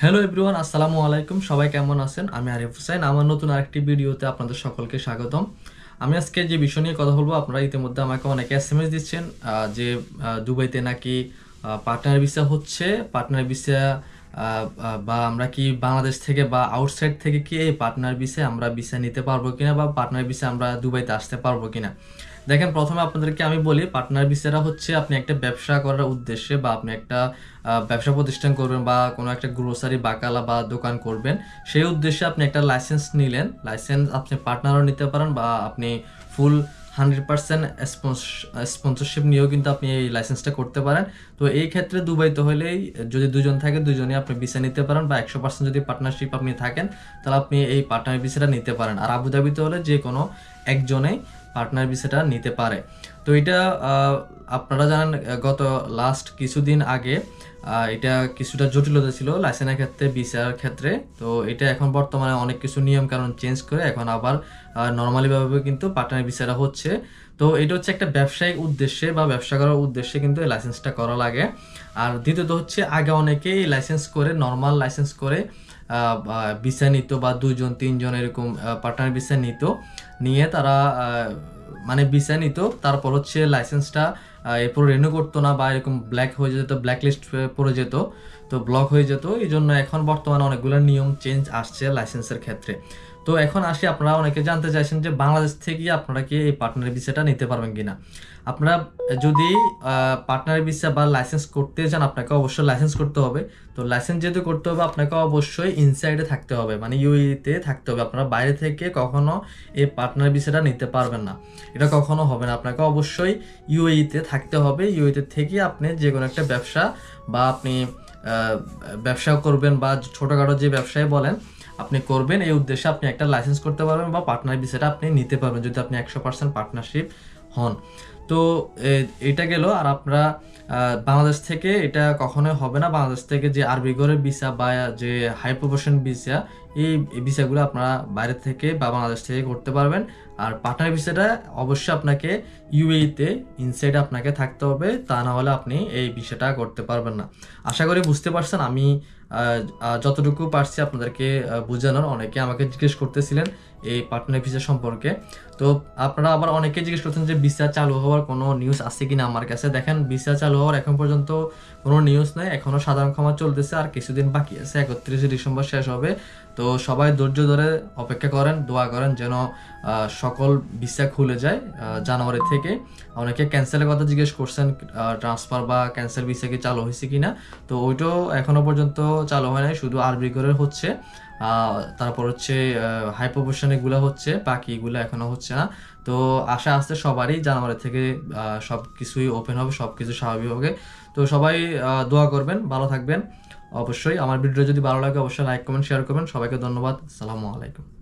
Hello everyone আসসালামু আলাইকুম। সবাই কেমন আছেন? আমি আরিফ হোসেন আমার নতুন আরেকটি ভিডিওতে আপনাদের সকলকে স্বাগতম। আমি আজকে যে বিষয় নিয়ে কথা বলব, আপনারা ইতিমধ্যে আমাকে অনেকে এস এম এস দিচ্ছেন যে দুবাইতে নাকি পার্টনার ভিসা হচ্ছে। পার্টনার ভিসা বা আমরা কি বাংলাদেশ থেকে বা আউটসাইড থেকে কি এই পার্টনার ভিসা আমরা ভিসা নিতে পারব কিনা বা পার্টনার ভিসা আমরা দুবাইতে আসতে পারব কিনা? দেখেন, প্রথমে আপনাদেরকে আমি বলি পার্টনার ভিসাটা হচ্ছে আপনি একটা ব্যবসা করার উদ্দেশ্যে বা আপনি একটা ব্যবসা প্রতিষ্ঠান করবেন বা কোনো একটা গ্রোসারি বাকালা বা দোকান করবেন। সেই উদ্দেশ্যে আপনি একটা লাইসেন্স নিলেন। লাইসেন্স আপনি পার্টনারও নিতে পারেন বা আপনি ফুল হান্ড্রেড পার্সেন্ট স্পন্সরশিপ নিয়েও কিন্তু আপনি এই লাইসেন্সটা করতে পারেন। তো এই ক্ষেত্রে দুবাইতে হলেই যদি দুজন থাকে দুজনে আপনি ভিসা নিতে পারেন বা একশো পার্সেন্ট যদি পার্টনারশিপ আপনি থাকেন, তাহলে আপনি এই পার্টনার ভিসাটা নিতে পারেন। আর আবুধাবিতে হলে যে কোনো একজনেই পার্টনার ভিসাটা নিতে পারে। তো এটা আপনারা জানেন গত লাস্ট কিছুদিন আগে এটা কিছুটা জটিলতা ছিল লাইসেন্সের ক্ষেত্রে ভিসার ক্ষেত্রে। তো এটা এখন বর্তমানে অনেক কিছু নিয়ম কানুন চেঞ্জ করে এখন আবার নর্মালিভাবে কিন্তু পার্টনার ভিসাটা হচ্ছে। তো এটা হচ্ছে একটা ব্যবসায়িক উদ্দেশ্যে বা ব্যবসা করার উদ্দেশ্যে কিন্তু এই লাইসেন্সটা করা লাগে। আর দ্বিতীয়ত হচ্ছে, আগে অনেকেই লাইসেন্স করে নর্মাল লাইসেন্স করে ভিসা নিত বা দুজন তিনজন এরকম পার্টনার ভিসা নিত। নিয়ে তারা মানে ভিসা নিত তারপর হচ্ছে লাইসেন্সটা এরপর রেনু করতো না বা এরকম ব্ল্যাক হয়ে যেত ব্ল্যাক লিস্ট পড়ে যেত, তো ব্লক হয়ে যেত, এই জন্য এখন বর্তমানে অনেকগুলো নিয়ম চেঞ্জ আসছে লাইসেন্সের ক্ষেত্রে। তো এখন আসি, আপনারা অনেকে জানতে চাইছেন যে বাংলাদেশ থেকে আপনারা কি এই পার্টনার ভিসাটা নিতে পারবেন কিনা? আপনারা যদি পার্টনার ভিসা বা লাইসেন্স করতে চান, আপনাকে অবশ্যই লাইসেন্স করতে হবে। তো লাইসেন্স যেহেতু করতে হবে, আপনাকে অবশ্যই ইনসাইডে থাকতে হবে মানে ইউইতে থাকতে হবে। আপনারা বাইরে থেকে কখনো এই পার্টনার ভিসাটা নিতে পারবেন না। এটা কখনো হবে না। আপনাকে অবশ্যই ইউএইতে থাকতে হবে ইউএইতে থেকে আপনি যে কোনো একটা ব্যবসা বা আপনি ব্যবসা করবেন বা ছোটোখাটো যে ব্যবসায় বলেন, আপনি করবেন। এই উদ্দেশ্যে আপনি একটা লাইসেন্স করতে পারবেন বা পার্টনার ভিসাটা আপনি নিতে পারবেন যদি আপনি একশো পার্সেন্ট পার্টনারশিপ হন। তো এটা গেল। আর আপনারা বাংলাদেশ থেকে এটা কখনোই হবে না। বাংলাদেশ থেকে যে আরবি গড়ের ভিসা বা যে হাই প্রফেশন ভিসা এই ভিসাগুলো আপনারা বাইরে থেকে বা বাংলাদেশ থেকে করতে পারবেন। আর পার্টনার ভিসাটা অবশ্যই আপনাকে ইউএইতে ইনসাইড আপনাকে থাকতে হবে, তা না হলে আপনি এই ভিসাটা করতে পারবেন না। আশা করি বুঝতে পারছেন, আমি যতটুকু পারছি আপনাদেরকে বোঝানোর, অনেকে আমাকে জিজ্ঞেস করতেছিলেন এই পার্টনার ভিসা সম্পর্কে। তো আপনারা আবার অনেকে জিজ্ঞেস করছেন যে ভিসা চালু হওয়ার কোনো নিউজ আছে কি না আমার কাছে। দেখেন, ভিসা চালু হওয়ার এখন পর্যন্ত কোনো নিউজ নেই এখনও সাধারণ ক্ষমা চলতেছে, আর কিছুদিন বাকি আছে, একত্রিশে ডিসেম্বর শেষ হবে। তো সবাই ধৈর্য ধরে অপেক্ষা করেন, দোয়া করেন যেন সকল ভিসা খুলে যায় জানুয়ারি থেকে। অনেকে ক্যান্সেলের কথা জিজ্ঞেস করছেন ট্রান্সফার বা ক্যান্সেল ভিসা কি চালু হয়েছে কিনা। তো ওইটাও এখনও পর্যন্ত চালু হয় নাই, শুধু আরবি করে হচ্ছে। তারপর হচ্ছে হাই এগুলো হচ্ছে, বাকি এগুলো এখনও হচ্ছে না। তো আশা আসতে সবারই জানুয়ারি থেকে সব কিছুই ওপেন হবে সব কিছু স্বাভাবিক হবে। তো সবাই দোয়া করবেন, ভালো থাকবেন। অবশ্যই। আমার ভিডিও যদি ভালো লাগে, অবশ্যই লাইক কমেন্ট শেয়ার করবেন। সবাইকে ধন্যবাদ। সালামু আলাইকুম।